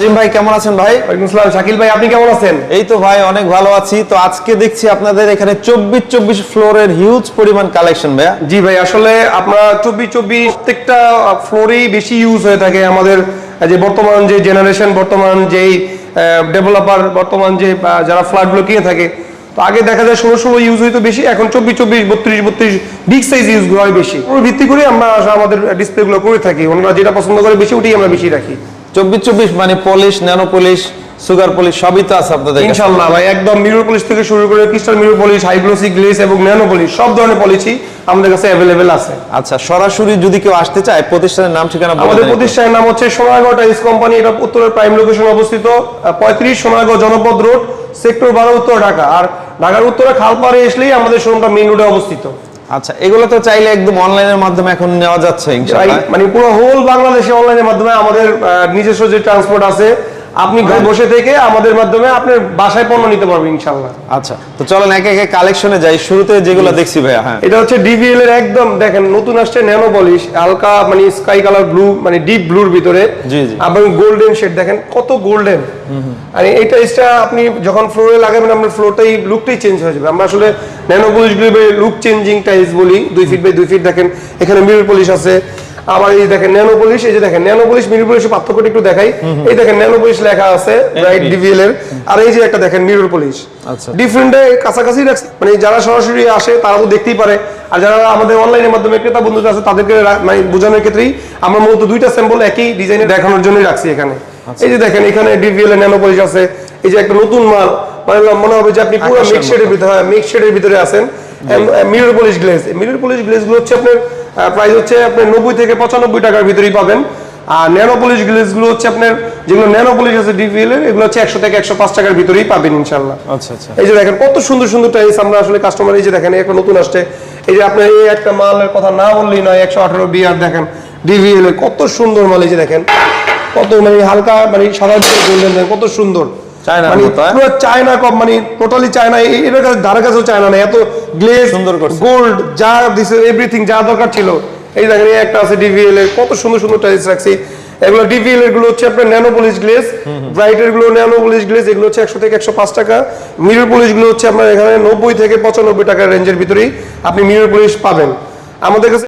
আজিম ভাই কেমন আছেন ভাই? আসসালাম। শাকিল ভাই আপনি কেমন আছেন? এই তো ভাই অনেক ভালো আছি। তো আজকে দেখছি আপনাদের এখানে চব্বিশ চব্বিশ ফ্লোরের হিউজ পরিমাণ কালেকশন ভাইয়া। জি ভাই আসলে আপনার চব্বিশ চব্বিশ প্রত্যেকটা ফ্লোরেই বেশি ইউজ হয়ে থাকে আমাদের যে বর্তমান যে জেনারেশন বর্তমান যেই ডেভেলপার বর্তমান যে যারা ফ্ল্যাটগুলো কিনে থাকে। তো আগে দেখা যায় ষোলো ষোলো ইউজ হইতো বেশি এখন চব্বিশ চব্বিশ বত্রিশ বত্রিশ বিগ সাইজ ইউজগুলো হয় বেশি। ওর ভিত্তি করে আমরা আমাদের ডিসপ্লেগুলো করে থাকি। ওনারা যেটা পছন্দ করে বেশি ওটাই আমরা বেশি রাখি। চব্বিশ চব্বিশ মানে polish nano polish sugar polish সবই তো আছে আপনাদের ভাই একদম মিরর পলিশ থেকে শুরু করে crystal mirror polish high glossy glaze এবং ন্যানো পলিশ সব ধরনের পলিশই আমাদের কাছে অ্যাভেলেবেল আছে। আচ্ছা সরাসরি যদি কেউ আসতে চায় প্রতিষ্ঠানের নাম ঠিকানা আমাদের প্রতিষ্ঠানের নাম হচ্ছে সোনারগাঁও টাইলস কোম্পানি এটা উত্তরের প্রাইম লোকেশন অবস্থিত পঁয়ত্রিশ সোনারগাঁও জনপদ রোড সেক্টর বারো উত্তর ঢাকা। আর ঢাকার উত্তরে খালপাড়ে আসলেই আমাদের শোরুমটা মেইন রোডে অবস্থিত। আচ্ছা এগুলো তো চাইলে একদম অনলাইনের মাধ্যমে এখন নেওয়া যাচ্ছে মানে পুরো হোল বাংলাদেশে অনলাইনের মাধ্যমে আমাদের নিজস্ব যে ট্রান্সপোর্ট আছে আপনি ঘরে বসে থেকে আমাদের মাধ্যমে আপনার বাসায় পণ্য নিতে পারবেন ইনশাল্লাহ আচ্ছা তো চলেন একে একে কালেকশনে যাই। শুরুতে যেগুলো দেখছি ভাইয়া হ্যাঁ। এটা হচ্ছে ডিভিএল এর একদম দেখেন নতুন আসছে ন্যানো পলিশ হালকা মানে স্কাই কালার ব্লু মানে ডিপ ব্লুর ভিতরে। জি, জি। এবং গোল্ডেন শেড দেখেন কত গোল্ডেন আর এই টাইসটা আপনি যখন ফ্লোরে লাগাবেন আপনার ফ্লোরটাই লুকটাই চেঞ্জ হয়ে যাবে। আমরা আসলে ন্যানো পলিশগুলো লুক চেঞ্জিং টাইলস বলি দুই ফিট বাই দুই ফিট দেখেন এখানে মিরর পলিশ আছে। আবার এই দেখেন ন্যানো পলিশ এই যে দেখেন ন্যানো পলিশ মিরর পলিশের পার্থক্যটা একটু দেখাই। এই দেখেন ন্যানো পলিশ লেখা আছে রাইট ডিভিএল এর আর এই যে একটা দেখেন মিরর পলিশ আচ্ছা। ডিফারেন্টে কাছাকাছি রাখছি মানে যারা সরাসরি আসে তারা তো দেখতেই পারে। আর যারা আমাদের অনলাইনের মাধ্যমে ক্রেতা বন্ধু আছে তাদেরকে মানে বোঝানোর ক্ষেত্রেই আমরা মূলত দুইটা স্যাম্পল একই ডিজাইনে দেখানোর জন্যই রাখছি এখানে। আচ্ছা। এই যে দেখেন এখানে ডিভিএল এর ন্যানো পলিশ আছে। এই যে একটা নতুন মাল মানে মনে হবে যে আপনি পুরো মিক্স শেডের ভিতরে মিক্স শেডের ভিতরে আছেন। Mirror polish glaze mirror polish গ্লেজগুলো হচ্ছে আপনার প্রাইস হচ্ছে আপনার নব্বই থেকে পঁচানব্বই টাকার ভিতরেই পাবেন। আর ন্যানো পলিশ গ্লেজগুলো হচ্ছে আপনার যেগুলো ন্যানো পলিশ আছে ডিভিএল এর এগুলো হচ্ছে একশো থেকে একশো পাঁচ টাকার ভিতরেই পাবেন ইনশাল্লাহ আচ্ছা আচ্ছা। এই যে দেখেন কত সুন্দর সুন্দর টাইলস আমরা আসলে কাস্টমার এই যে দেখেন একটা নতুন আসছে। এই যে আপনার এই একটা মালের কথা না বললেই নয় একশো আঠারো বিয়ার দেখেন ডিভিএল এর কত সুন্দর মাল এই যে দেখেন। কত মানে হালকা মানে সাদা গোল্ডেন কত সুন্দর। চায়নার মতো? পুরো চায়না কম মানে টোটালি চায়না এটার কাছে ধারে কাছেও চায়না না এত গ্লেজ সুন্দর গোল্ড যা দিছে এভরিথিং যা দরকার ছিল। এই দেখেন একটা আছে ডিভিএল এর কত সুন্দর সুন্দর টাইলস রাখছি। এগুলো ডিভিএল এরগুলো হচ্ছে আপনার ন্যানো পলিশ গ্লেজ ব্রাইটেরগুলো ন্যানো পলিশ গ্লেজ এগুলো হচ্ছে একশো থেকে একশো পাঁচ টাকা। মিরর পলিশগুলো হচ্ছে আপনার এখানে নব্বই থেকে পঁচানব্বই টাকার রেঞ্জের ভিতরেই আপনি মিরর পলিশ পাবেন। আমাদের কাছে